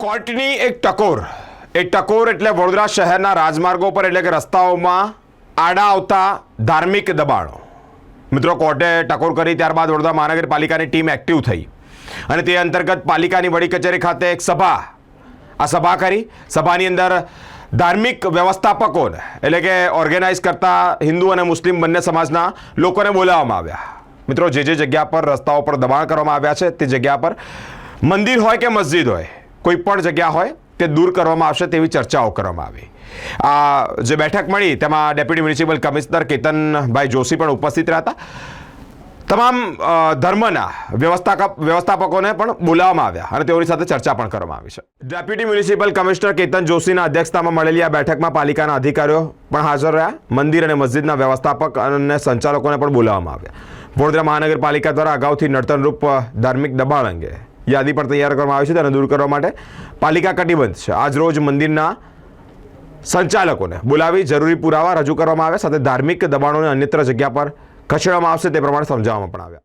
કોર્ટની એક ટકોર. એ ટકોર એટલે વડોદરા શહેરના રાજમાર્ગો પર એટલે કે રસ્તાઓમાં આડા આવતા ધાર્મિક દબાણો. મિત્રો, કોર્ટે ટકોર કરી, ત્યારબાદ વડોદરા મહાનગરપાલિકાની ટીમ એક્ટિવ થઈ. અને તે અંતર્ગત પાલિકાની વડી કચેરી ખાતે એક સભા, આ સભા કરી. સભાની અંદર ધાર્મિક વ્યવસ્થાપકોને એટલે કે ઓર્ગેનાઇઝ કરતા હિન્દુ અને મુસ્લિમ બંને સમાજના લોકોને બોલાવવામાં આવ્યા. મિત્રો, જે જે જગ્યા પર રસ્તાઓ પર દબાણ કરવામાં આવ્યા છે, તે જગ્યા પર મંદિર હોય કે મસ્જિદ હોય કોઈ પણ જગ્યા હોય તે દૂર કરવામાં આવશે તેવી ચર્ચાઓ કરવામાં આવી. આ જે બેઠક મળી તેમાં deputy municipal commissioner Ketanbhai Joshi પણ ઉપસ્થિત રહ્યા હતા. તમામ ધર્મના વ્યવસ્થાપક વ્યવસ્થાપકોને પણ બોલાવવામાં આવ્યા અને તેઓની સાથે ચર્ચા પણ કરવામાં આવી છે. ડેપ્યુટી મ્યુનિસિપલ કમિશનર કેતન જોશીના અધ્યક્ષતામાં મળેલી આ બેઠકમાં પાલિકાના અધિકારીઓ પણ હાજર રહ્યા. મંદિર અને મસ્જિદના વ્યવસ્થાપક અને સંચાલકોને પણ બોલાવવામાં આવ્યા. વડોદરા મહાનગરપાલિકા દ્વારા અગાઉથી નર્તનરૂપ ધાર્મિક દબાણ અંગે યાદી પણ તૈયાર કરવામાં આવી છે તેને દૂર કરવા માટે. પાલિકા કટિબદ્ધ છે. આજ રોજ મંદિરના સંચાલકોને બોલાવી જરૂરી પુરાવા રજૂ કરવામાં આવ્યા, સાથે ધાર્મિક દબાણોને અન્યત્ર જગ્યા પર ખસેડવામાં આવશે તે પ્રમાણે સમજાવવામાં પણ આવ્યા.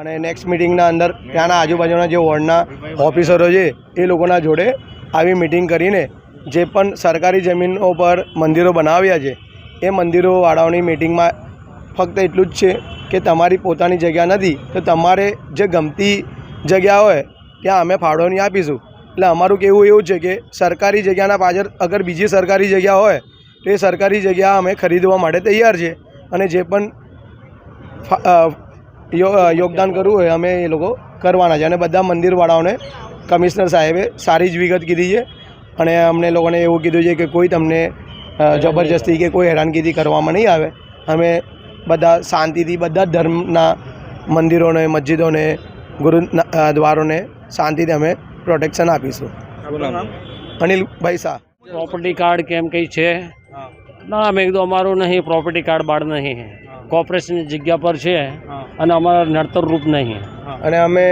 અને નેક્સ્ટ મિટિંગના અંદર ત્યાંના આજુબાજુના જે વોર્ડના ઓફિસરો છે, એ લોકોના જોડે આવી મિટિંગ કરીને જે પણ સરકારી જમીનો પર મંદિરો બનાવ્યા છે, એ મંદિરોવાળાઓની મિટિંગમાં ફક્ત એટલું જ છે કે તમારી પોતાની જગ્યા નથી, તો તમારે જે ગમતી જગ્યા હોય, ત્યાં અમે ફાળવણી આપીશું. એટલે અમારું કહેવું એવું છે કે સરકારી જગ્યાના પાછળ અગર બીજી સરકારી જગ્યા હોય, તો એ સરકારી જગ્યા અમે ખરીદવા માટે તૈયાર છે. અને જે પણ યોગદાન કરવું હોય અમે એ લોકો કરવાના છે. અને બધા મંદિરવાળાઓને કમિશનર સાહેબે સારી જ વિગત કીધી છે. અને અમને લોકોને એવું કીધું છે કે કોઈ તમને જબરજસ્તી કે કોઈ હેરાનગીરી કરવામાં નહીં આવે. અમે બધા શાંતિથી બધા ધર્મના મંદિરોને મસ્જિદોને ગુરુ દ્વારોને શાંતિથી અમે પ્રોટેક્શન આપીશું. અનિલભાઈ શાહ. પ્રોપર્ટી કાર્ડ કેમ કંઈ છે? ના મેં કીધું અમારું નહીં પ્રોપર્ટી કાર્ડ બાળ નહીં કોર્પોરેશનની જગ્યા પર છે અને અમારા નડતર રૂપ નહીં. અને અમે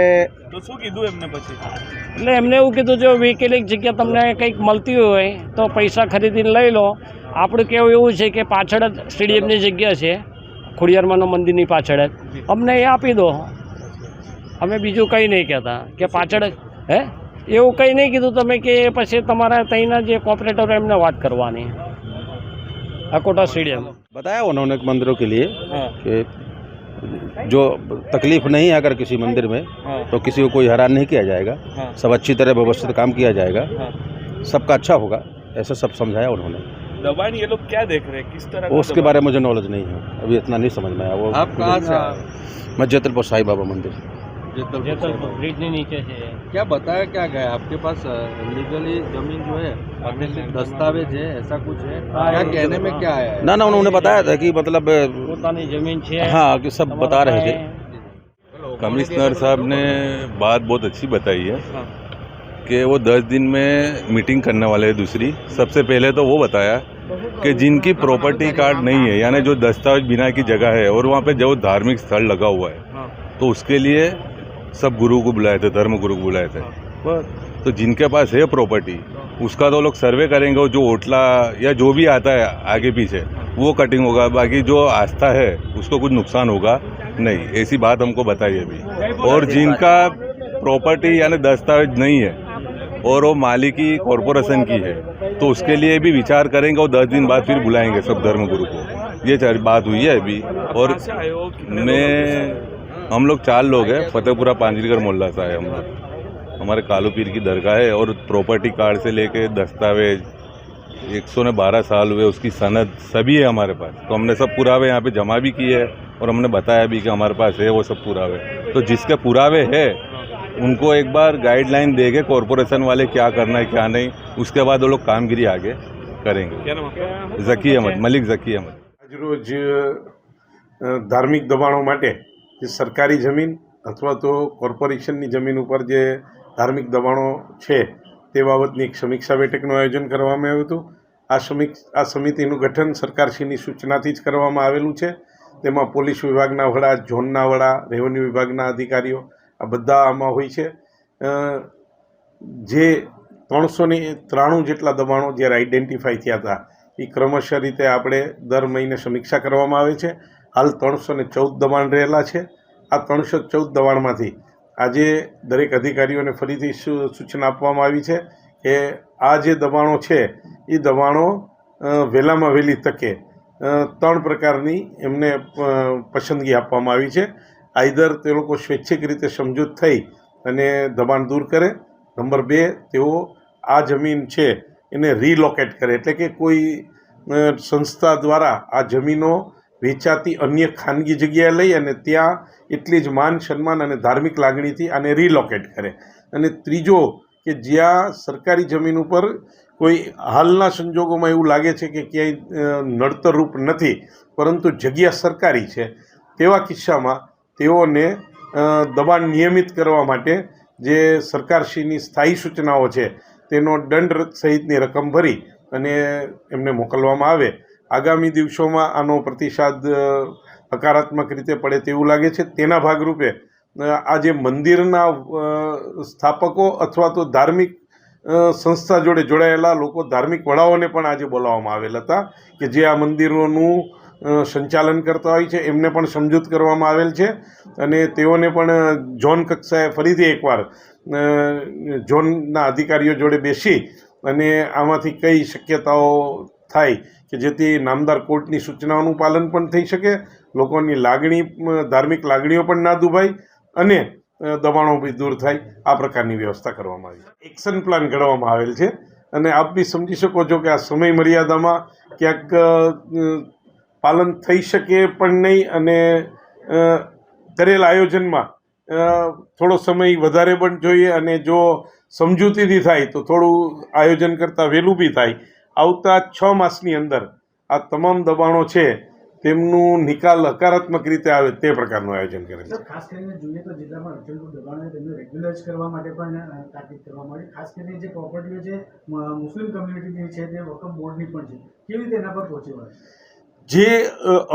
તો શું કીધું એમને પછી? એટલે એમને એવું કીધું જો વીકેલી જગ્યા તમને કંઈક મળતી હોય તો પૈસા ખરીદીને લઈ લો. આપણું કહેવું એવું છે કે પાછળ જ સ્ટેડિયમની જગ્યા છે ખોડિયારમાંના મંદિરની પાછળ જ. અમને એ આપી દો. અમે બીજું કંઈ નહીં કહેતા કે પાછળ જ હે? એવું કંઈ નહીં કીધું તમે કે પછી તમારા ત્યાંના જે કોર્પોરેટરો એમને વાત કરવાની. અકોટા સ્ટેડિયમ. बताया उन्होंने मंदिरों के लिए हाँ। कि जो तकलीफ़ नहीं है अगर किसी मंदिर में हाँ। तो किसी को कोई हैरान नहीं किया जाएगा। हाँ। सब अच्छी तरह व्यवस्थित काम किया जाएगा। सबका अच्छा होगा ऐसा सब समझाया उन्होंने। ये लोग क्या देख रहे हैं? किस तरह उसके बारे में मुझे नॉलेज नहीं है। अभी इतना नहीं समझ में आया। वो आप कहाँ से मैं जैतलपुर साईं बाबा मंदिर। जैतलपुर ब्रिज नहीं नीचे से। क्या बताया क्या गया? आपके पास लीगली ज़मीन जो है दस्तावेज़ है ऐसा कुछ है? क्या कहने में क्या है। ना ना उन्होंने बताया था कि मतलब ज़मीन छे हाँ। कि सब बता रहे थे। कमिश्नर साहब तो ने बात बहुत अच्छी बताई है हाँ। कि वो दस दिन में मीटिंग करने वाले हैं दूसरी। सबसे पहले तो वो बताया कि जिनकी प्रॉपर्टी कार्ड नहीं है यानी जो दस्तावेज़ बिना की जगह है और वहाँ पे जो धार्मिक स्थल लगा हुआ है। हाँ। तो उसके लिए सब गुरु को बुलाए थे धर्म गुरु को बुलाए थे। बस तो जिनके पास है प्रॉपर्टी उसका तो लोग सर्वे करेंगे और जो ओटला या जो भी आता है आगे पीछे वो कटिंग होगा। बाकी जो आस्था है उसको कुछ नुकसान होगा नहीं। ऐसी बात हमको बताई अभी। और जिनका प्रॉपर्टी यानी दस्तावेज़ नहीं है और वो मालिकी कॉरपोरेशन की है तो उसके लिए भी विचार करेंगे और दस दिन बाद फिर बुलाएँगे सब धर्म गुरु को। ये बात हुई है अभी। और मैं हम लोग चार लोग हैं फतेहपुरा पांजरीगढ़ मोहल्ला सा है हम लोग। हमारे कालू पीर की दरगाह है और प्रॉपर्टी कार्ड से लेके दस्तावेज़ एक सौ ने बारह साल हुए उसकी सनद सभी है हमारे पास। तो हमने सब पुरावे यहाँ पे जमा भी किए हैं और हमने बताया भी कि हमारे पास है वो सब पुरावे। तो जिसके पुरावे है उनको एक बार गाइडलाइन देंगे कॉरपोरेशन वाले क्या करना है क्या नहीं उसके बाद वो लोग कामगिरी आगे करेंगे। जकी अहमद मलिक जकी अहमद। आज रोज धार्मिक दबाणों જે સરકારી જમીન અથવા તો કોર્પોરેશનની જમીન ઉપર જે ધાર્મિક દબાણો છે તે બાબતની એક સમીક્ષા બેઠકનું આયોજન કરવામાં આવ્યું હતું. આ સમીક્ષ આ સમિતિનું ગઠન સરકારશ્રીની સૂચનાથી જ કરવામાં આવેલું છે. તેમાં પોલીસ વિભાગના વડા, ઝોનના વડા, રેવન્યુ વિભાગના અધિકારીઓ, આ બધા આમાં હોય છે. જે ત્રણસો ને ત્રાણું જેટલા દબાણો જ્યારે આઈડેન્ટિફાઈ થયા હતા, એ ક્રમશઃ રીતે આપણે દર મહિને સમીક્ષા કરવામાં આવે છે. હાલ ત્રણસો ને ચૌદ દબાણ રહેલા છે. આ ત્રણસો ચૌદ દબાણમાંથી આજે દરેક અધિકારીઓને ફરીથી સૂચના આપવામાં આવી છે કે આ જે દબાણો છે, એ દબાણો વહેલામાં વહેલી તકે ત્રણ પ્રકારની એમને પસંદગી આપવામાં આવી છે. આઈધર તે લોકો સ્વૈચ્છિક રીતે સમજૂત થઈ અને દબાણ દૂર કરે. નંબર બે, તેઓ આ જમીન છે, એને રીલોકેટ કરે. એટલે કે કોઈ સંસ્થા દ્વારા આ જમીનો વેચાતી અન્ય ખાનગી જગ્યાએ લઈ અને ત્યાં એટલી જ માન, સન્માન અને ધાર્મિક લાગણીથી આને રિલોકેટ કરે. અને ત્રીજો કે જ્યાં સરકારી જમીન ઉપર કોઈ હાલના સંજોગોમાં એવું લાગે છે કે ક્યાંય નડતરરૂપ નથી, પરંતુ જગ્યા સરકારી છે, તેવા કિસ્સામાં તેઓને દબાણ નિયમિત કરવા માટે જે સરકારશ્રીની સ્થાયી સૂચનાઓ છે, તેનો દંડ સહિતની રકમ ભરી અને એમને મોકલવામાં આવે. આગામી દિવસોમાં આનો પ્રતિસાદ હકારાત્મક રીતે પડે તેવું લાગે છે. તેના ભાગરૂપે આજે મંદિરના સ્થાપકો અથવા તો ધાર્મિક સંસ્થા જોડે જોડાયેલા લોકો, ધાર્મિક વડાઓને પણ આજે બોલાવવામાં આવેલા હતા કે જે આ મંદિરોનું સંચાલન કરતા હોય છે. એમને પણ સમજૂત કરવામાં આવેલ છે અને તેઓને પણ ઝોન કક્ષાએ ફરીથી એકવાર ઝોનના અધિકારીઓ જોડે બેસી અને આમાંથી કઈ શક્યતાઓ થાય કે જેથી નામદાર કોર્ટની સૂચનાઓનું પાલન પણ થઈ શકે, લોકોની લાગણી ધાર્મિક લાગણીઓ પણ ના દુભાય અને દબાણો બી દૂર થાય. આ પ્રકારની વ્યવસ્થા કરવામાં આવી. એક્શન પ્લાન ઘડવામાં આવેલ છે. અને આપ બી સમજી શકો છો કે આ સમય મર્યાદામાં ક્યાંક પાલન થઈ શકે પણ નહીં અને કરેલ આયોજનમાં થોડો સમય વધારે પણ જોઈએ અને જો સમજૂતીથી થાય તો થોડું આયોજન કરતાં વહેલું બી થાય. આવતા છ માસની અંદર આ તમામ દબાણો છે તેમનું નિકાલ હકારાત્મક રીતે આવે તે પ્રકારનું આયોજન કરે છે. ખાસ કરીને જોઈએ તો જિલ્લામાં અડચણરૂપ દબાણ તેમને રેગ્યુલાઇઝ કરવા માટે પણ તાકીદ કરવામાં આવી. ખાસ કરીને જે પ્રોપર્ટીઓ છે મુસ્લિમ કમ્યુનિટીની છે તે વકફ બોર્ડની પણ છે. કેવી રીતે એના પર પહોંચી જે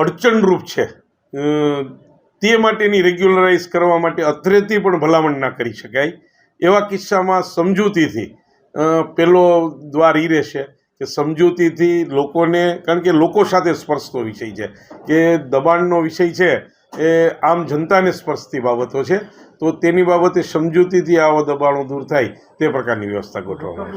અડચણરૂપ છે તે માટેની રેગ્યુલરાઇઝ કરવા માટે અત્રેથી પણ ભલામણ ના કરી શકાય. એવા કિસ્સામાં સમજૂતીથી પેલો દ્વાર ઈ રહેશે. કે સમજૂતીથી લોકોને, કારણ કે લોકો સાથે સ્પર્શતો વિષય છે, કે દબાણનો વિષય છે એ આમ જનતાને સ્પર્શતી બાબતો છે, તો તેની બાબતે સમજૂતીથી આવા દબાણો દૂર થાય તે પ્રકારની વ્યવસ્થા ગોઠવવામાં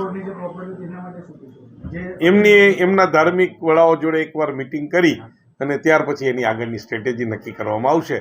એમની, એમના ધાર્મિક વડાઓ જોડે એકવાર મિટિંગ કરી અને ત્યાર પછી એની આગળની સ્ટ્રેટેજી નક્કી કરવામાં આવશે.